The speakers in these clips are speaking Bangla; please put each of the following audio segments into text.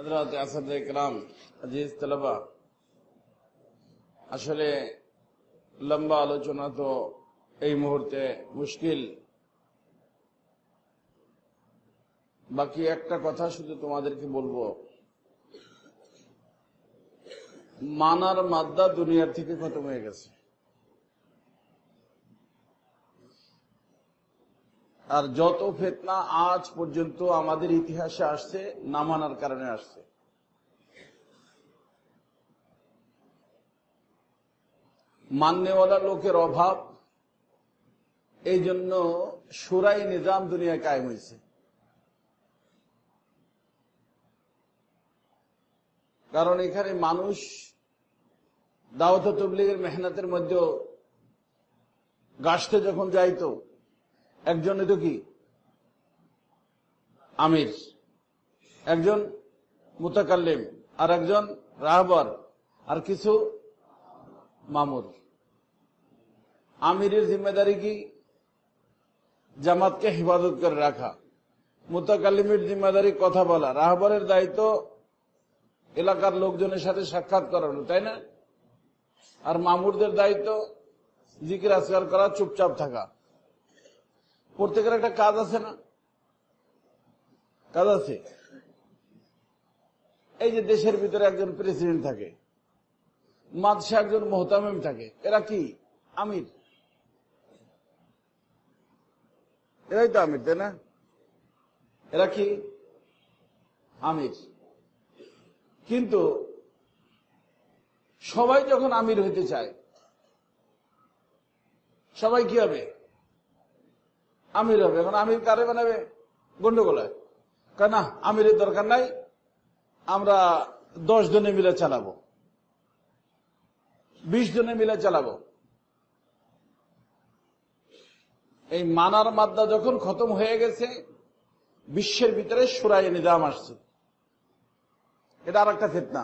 হজরত আসাদ ইকরাম আজিজ তলবা। আসলে লম্বা আলোচনা তো এই মুহূর্তে মুশকিল। বাকি একটা কথা শুধু তোমাদেরকে বলব। মানার মাদ্দা দুনিয়ার থেকে খতম হয়ে গেছে। আর যত ফেতনা আজ পর্যন্ত আমাদের ইতিহাসে আসছে না মানার কারণে আসছে। মান্যওয়ালা লোকের অভাব, এই জন্য সুরাই নিজাম দুনিয়ায় কায়েম হয়েছে। কারণ এখানে মানুষ দাওয়াত তবলিগের মেহনতের মধ্যে গাছতে যখন যাইতো একজন তো কি? আমির। একজন মুতাকাল্লিম। আর একজন রাহবর। আর কিছু মামুর। আমিরের জিম্মেদারি কি? জামাতকে হেফাজত করে রাখা। মুতাকাল্লিমের জিম্মেদারি কথা বলা। রাহবরের দায়িত্ব এলাকার লোকজনের সাথে সাক্ষাৎ করানো, তাই না? আর মামুরদের দায়িত্ব জিকির আসকার করা, চুপচাপ থাকা। প্রত্যেকের একটা কাজ আছে না? কাজ আছে? এই যে দেশের ভিতরে একজন প্রেসিডেন্ট থাকে মাদশা একজন মোহতামিম থাকে, এরা কি? আমির। এরাই তো আমির, তাই না? এরা কি? আমির। কিন্তু সবাই যখন আমির হইতে চায়, সবাই কি হবে? আমির হবে। এখন আমির কারে বানাবে? গন্ডগোলায় কেন আমিরের দরকার নাই, আমরা দশ জনে মিলে চালাবো। বিশ জনে মিলে চালাবো। এই মানার মাদ্দা যখন খতম হয়ে গেছে, বিশ্বের ভিতরে সুরাই নিজাম আসছে। এটা আর একটা ফেতনা।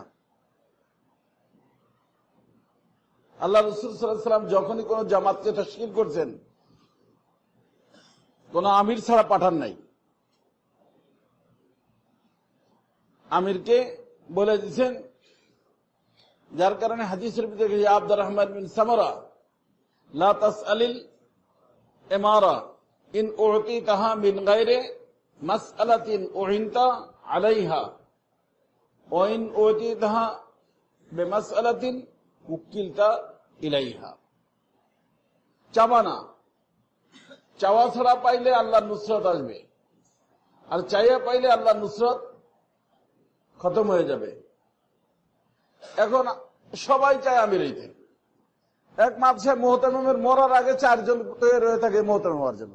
আল্লাহ রসুল সাল্লাম যখনই কোন জামাতকে তস্কির করছেন কোন আমির ছাড়া পাঠান নাই। আমিরকে বলে দিচ্ছেন যার কারণে হাদিসের ভিতরে আব্দুর রহমান বিন সামরা, লা তাসআলিল ইমারা, ইন উতিতাহা মিন গায়রে মাসআলাতিন উহিনতা আলাইহা ওয়া ইন উতিতাহা বিমাসআলাতিন উকিলতা ইলাইহা। চাবানা চাওয়া ছাড়া পাইলে আল্লাহ নুসরত আসবে। আর চাইয়া পাইলে আল্লাহ নুসরত খতম হয়ে যাবে। এখন সবাই চায় আমির হইতে। এক মাপসে মোহতামের মরার আগে চারজন তৈরি হয়ে থাকে মোহতাম হওয়ার জন্য।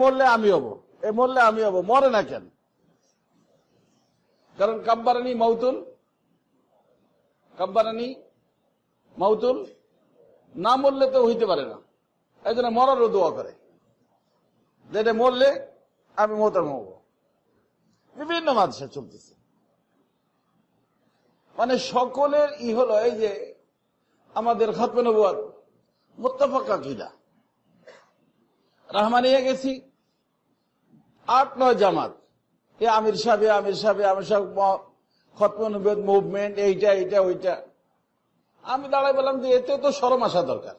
মরলে আমি হব। এ মরলে আমি হব। মরে না কেন? কারণ কাব্বারানি মৌতুল কাব্বারানি মৌতুল না মরলে তো হইতে পারে না। এই জন্য মরারও দোয়া করে। যেটা মরলে আমি মোহতাম হব বিভিন্ন মাদ্রাসা চলতেছে। মানে সকলের ই হলো এই যে আমাদের খতমে নবুয়াদ মোত্তাফাকা কিদা রহমানিয়া গেছি। আট, নয় জামাত। এ আমির সাহেব আমির সাহেব আমির সাহেব খতমে মুভমেন্ট এইটা এইটা, ওইটা। আমি দাঁড়াই বললাম যে এতে তো সরম আসা দরকার।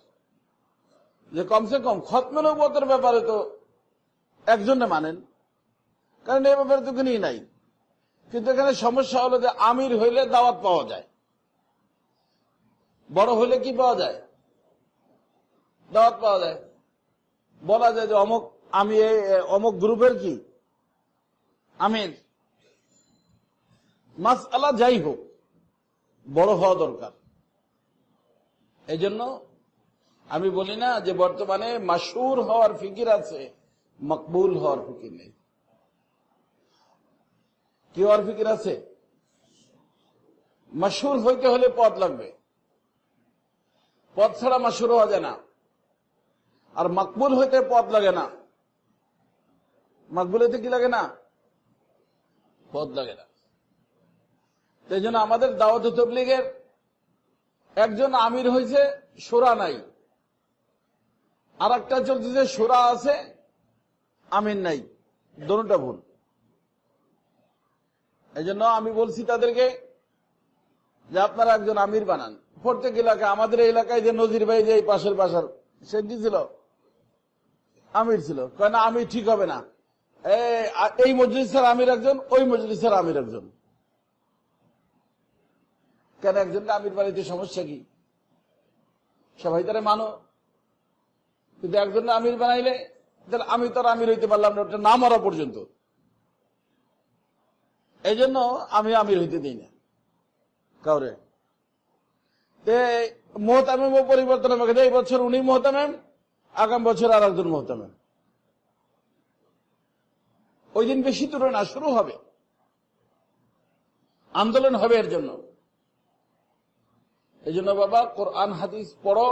যে কমসে কম খতমে নবুয়াতের ব্যাপারে তো একজনে মানেন। কারণ এই ব্যাপারে তো কোনই নাই। কিন্তু এখানে সমস্যা হলো যে আমির হইলে দাওয়াত পাওয়া যায়। বড় হইলে কি পাওয়া যায়? দাওয়াত পাওয়া যায়। বলা যায় যে অমুক আমি অমুক গ্রুপের কি? আমির। মাস আলা যাই হোক, বড় হওয়া দরকার। এই জন্য আমি বলি না যে বর্তমানে মাসুর হওয়ার ফিকির আছে, মকবুল হওয়ার ফিকির নেই। কি হওয়ার ফিকির আছে? মাসুর হইতে হলে পথ লাগবে। পথ ছাড়া মাসুর হওয়া যায় না। আর মকবুল হইতে পথ লাগে না। মকবুল হইতে কি লাগে না? পথ লাগে না। সেই জন্য আমাদের দাওয়াত তবলিগের একজন আমির হয়েছে সোরা নাই। আর একটা চলতেছে সোরা আছে আমির নাই, দোনোটা ভুল। এই জন্য আমি বলছি তাদেরকে যে আপনারা একজন আমির বানান। প্রত্যেক এলাকায়, আমাদের এলাকায় যে নজির ভাই যে পাশের বাসার, সে কি ছিল? আমির ছিল। কেন আমি ঠিক হবে না। এই- মজলিসের আমির একজন, ওই মজলিসের আমির একজন। কেন একজনকে আমির বাড়িতে সমস্যা কি? সবাই তারা মানো। কিন্তু একজন আমির বানাইলে, তাহলে আমি তো আর আমির হইতে পারলাম না ওটা না মরা পর্যন্ত। এই জন্য আমি আমির হইতে দিই না। কাউরে। মোহতামেম পরিবর্তন হবে এই বছর উনি মোহতামেম, আগাম বছর আর একজন মোহতামেম। ওই দিন বেশি দূরে না, শুরু হবে। আন্দোলন হবে এর জন্য। এই জন্য বাবা, কোরআন, হাদিস পড়ো,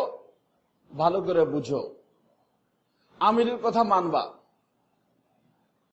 ভালো করে বুঝো। আমিরের কথা মানবা।